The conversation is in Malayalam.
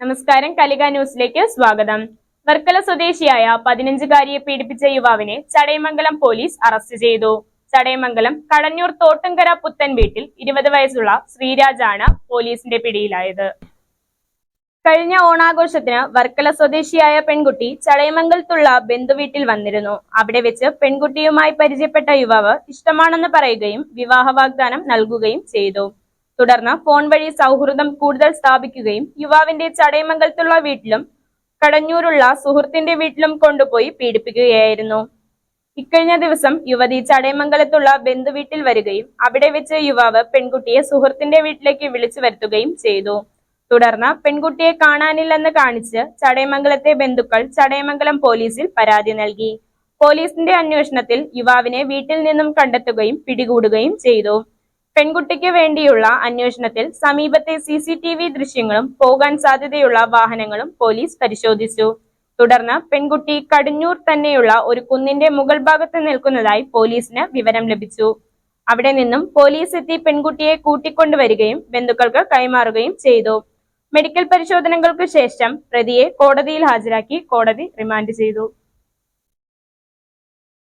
നമസ്കാരം കലിക ന്യൂസിലേക്ക് സ്വാഗതം. വർക്കല സ്വദേശിയായ പതിനഞ്ചുകാരിയെ പീഡിപ്പിച്ച യുവാവിനെ ചടയമംഗലം പോലീസ് അറസ്റ്റ് ചെയ്തു. ചടയമംഗലം കടഞ്ഞൂർ തോട്ടുംകര പുത്തൻ വീട്ടിൽ ഇരുപത് വയസ്സുള്ള ശ്രീരാജാണ് പോലീസിന്റെ പിടിയിലായത്. കഴിഞ്ഞ ഓണാഘോഷത്തിന് വർക്കല സ്വദേശിയായ പെൺകുട്ടി ചടയമംഗലത്തുള്ള ബന്ധുവീട്ടിൽ വന്നിരുന്നു. അവിടെ വെച്ച് പെൺകുട്ടിയുമായി പരിചയപ്പെട്ട യുവാവ് ഇഷ്ടമാണെന്ന് പറയുകയും വിവാഹ വാഗ്ദാനം നൽകുകയും ചെയ്തു. തുടർന്ന് ഫോൺ വഴി സൗഹൃദം കൂടുതൽ സ്ഥാപിക്കുകയും യുവാവിന്റെ ചടയമംഗലത്തുള്ള വീട്ടിലും കടഞ്ഞൂരുള്ള സുഹൃത്തിന്റെ വീട്ടിലും കൊണ്ടുപോയി പീഡിപ്പിക്കുകയായിരുന്നു. ഇക്കഴിഞ്ഞ ദിവസം യുവതി ചടയമംഗലത്തുള്ള ബന്ധുവീട്ടിൽ വരികയും അവിടെ വെച്ച് യുവാവ് പെൺകുട്ടിയെ സുഹൃത്തിന്റെ വീട്ടിലേക്ക് വിളിച്ചു വരുത്തുകയും ചെയ്തു. തുടർന്ന് പെൺകുട്ടിയെ കാണാനില്ലെന്ന് കാണിച്ച് ചടയമംഗലത്തെ ബന്ധുക്കൾ ചടയമംഗലം പോലീസിൽ പരാതി നൽകി. പോലീസിന്റെ അന്വേഷണത്തിൽ യുവാവിനെ വീട്ടിൽ നിന്നും കണ്ടെത്തുകയും പിടികൂടുകയും ചെയ്തു. പെൺകുട്ടിക്ക് വേണ്ടിയുള്ള അന്വേഷണത്തിൽ സമീപത്തെ സി സി ടി വി ദൃശ്യങ്ങളും പോകാൻ സാധ്യതയുള്ള വാഹനങ്ങളും പോലീസ് പരിശോധിച്ചു. തുടർന്ന് പെൺകുട്ടി കടിഞ്ഞൂർ തന്നെയുള്ള ഒരു കുന്നിന്റെ മുകൾ ഭാഗത്ത് നിൽക്കുന്നതായി പോലീസിന് വിവരം ലഭിച്ചു. അവിടെ നിന്നും പോലീസ് എത്തി പെൺകുട്ടിയെ കൂട്ടിക്കൊണ്ടുവരികയും ബന്ധുക്കൾക്ക് കൈമാറുകയും ചെയ്തു. മെഡിക്കൽ പരിശോധനകൾക്ക് ശേഷം പ്രതിയെ കോടതിയിൽ ഹാജരാക്കി കോടതി റിമാൻഡ് ചെയ്തു.